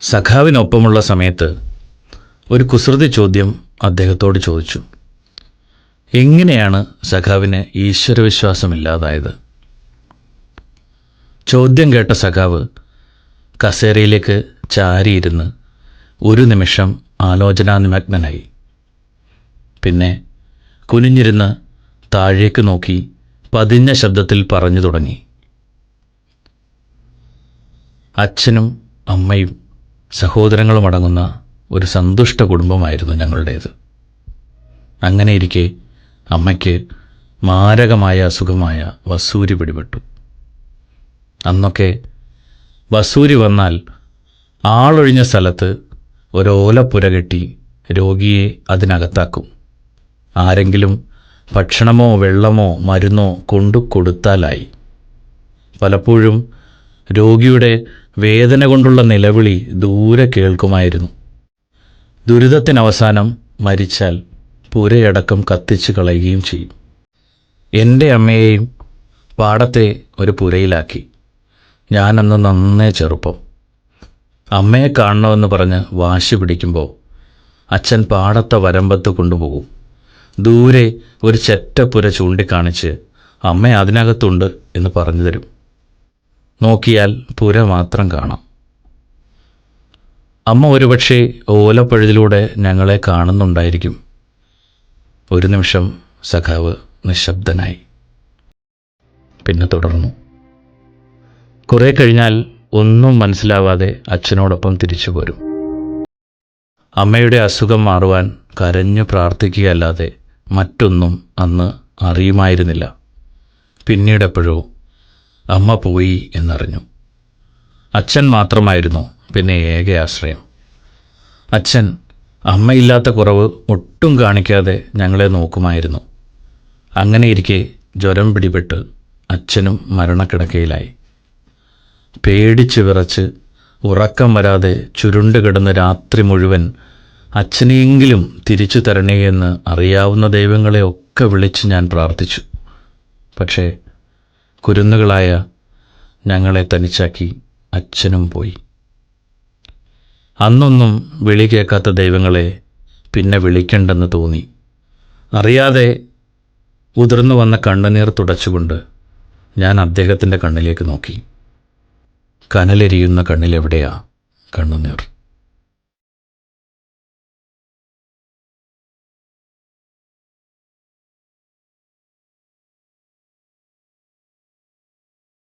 സഖാവിനൊപ്പമുള്ള സമയത്ത് ഒരു കുസൃതി ചോദ്യം അദ്ദേഹത്തോട് ചോദിച്ചു. എങ്ങനെയാണ് സഖാവിന് ഈശ്വരവിശ്വാസമില്ലാതായത്? ചോദ്യം കേട്ട സഖാവ് കസേരയിലേക്ക് ചാരിയിരുന്ന് ഒരു നിമിഷം ആലോചനാനിമഗ്നനായി. പിന്നെ കുനിഞ്ഞിരുന്ന് താഴേക്ക് നോക്കി പതിഞ്ഞ ശബ്ദത്തിൽ പറഞ്ഞു തുടങ്ങി. അച്ഛനും അമ്മയും സഹോദരങ്ങളും അടങ്ങുന്ന ഒരു സന്തുഷ്ട കുടുംബമായിരുന്നു ഞങ്ങളുടേത്. അങ്ങനെയിരിക്കെ അമ്മയ്ക്ക് മാരകമായ അസുഖമായ വസൂരി പിടിപെട്ടു. അന്നൊക്കെ വസൂരി വന്നാൽ ആളൊഴിഞ്ഞ സ്ഥലത്ത് ഒരോലപ്പുര കെട്ടി രോഗിയെ അതിനകത്താക്കും. ആരെങ്കിലും ഭക്ഷണമോ വെള്ളമോ മരുന്നോ കൊണ്ടു കൊടുത്താലായി. പലപ്പോഴും രോഗിയുടെ വേദന കൊണ്ടുള്ള നിലവിളി ദൂരെ കേൾക്കുമായിരുന്നു. ദുരിതത്തിനവസാനം മരിച്ചാൽ പുരയടക്കം കത്തിച്ചു കളയുകയും ചെയ്യും. എന്റെ അമ്മയെയും പാടത്തെ ഒരു പുരയിലാക്കി. ഞാനന്ന് നന്നേ ചെറുപ്പം. അമ്മയെ കാണണമെന്ന് പറഞ്ഞ് വാശി പിടിക്കുമ്പോൾ അച്ഛൻ പാടത്തെ വരമ്പത്ത് കൊണ്ടുപോകും. ദൂരെ ഒരു ചെറ്റപ്പുര ചൂണ്ടിക്കാണിച്ച് അമ്മ അതിനകത്തുണ്ട് എന്ന് പറഞ്ഞു തരും. നോക്കിയാൽ പുര മാത്രം കാണാം. അമ്മ ഒരുപക്ഷെ ഓലപ്പഴുതിലൂടെ ഞങ്ങളെ കാണുന്നുണ്ടായിരിക്കും. ഒരു നിമിഷം സഖാവ് നിശബ്ദനായി. പിന്നെ തുടർന്നു. കുറെ കഴിഞ്ഞാൽ ഒന്നും മനസ്സിലാവാതെ അച്ഛനോടൊപ്പം തിരിച്ചു പോരും. അമ്മയുടെ അസുഖം മാറുവാൻ കരഞ്ഞു പ്രാർത്ഥിക്കുകയല്ലാതെ മറ്റൊന്നും അന്ന് അറിയുമായിരുന്നില്ല. പിന്നീടെപ്പോഴോ അമ്മ പോയി എന്നറിഞ്ഞു. അച്ഛൻ മാത്രമായിരുന്നു പിന്നെ ഏക ആശ്രയം. അച്ഛൻ അമ്മയില്ലാത്ത കുറവ് ഒട്ടും കാണിക്കാതെ ഞങ്ങളെ നോക്കുമായിരുന്നു. അങ്ങനെ അങ്ങനെയിരിക്കെ ജ്വരം പിടിപെട്ട് അച്ഛനും മരണക്കിടക്കയിലായി. പേടിച്ചു വിറച്ച് ഉറക്കം വരാതെ ചുരുണ്ട് കിടന്ന രാത്രി മുഴുവൻ അച്ഛനെയെങ്കിലും തിരിച്ചു തരണേ എന്ന് അറിയാവുന്ന ദൈവങ്ങളെ ഒക്കെ വിളിച്ച് ഞാൻ പ്രാർത്ഥിച്ചു. പക്ഷേ കുരുന്നുകളായ ഞങ്ങളെ തനിച്ചാക്കി അച്ഛനും പോയി. അന്നൊന്നും വിളി കേൾക്കാത്ത ദൈവങ്ങളെ പിന്നെ വിളിക്കണ്ടെന്ന് തോന്നി. അറിയാതെ ഉതിർന്നു വന്ന കണ്ണുനീർ തുടച്ചുകൊണ്ട് ഞാൻ അദ്ദേഹത്തിന്റെ കണ്ണിലേക്ക് നോക്കി. കനലെരിയുന്ന കണ്ണിലെവിടെയാ കണ്ണുനീർ?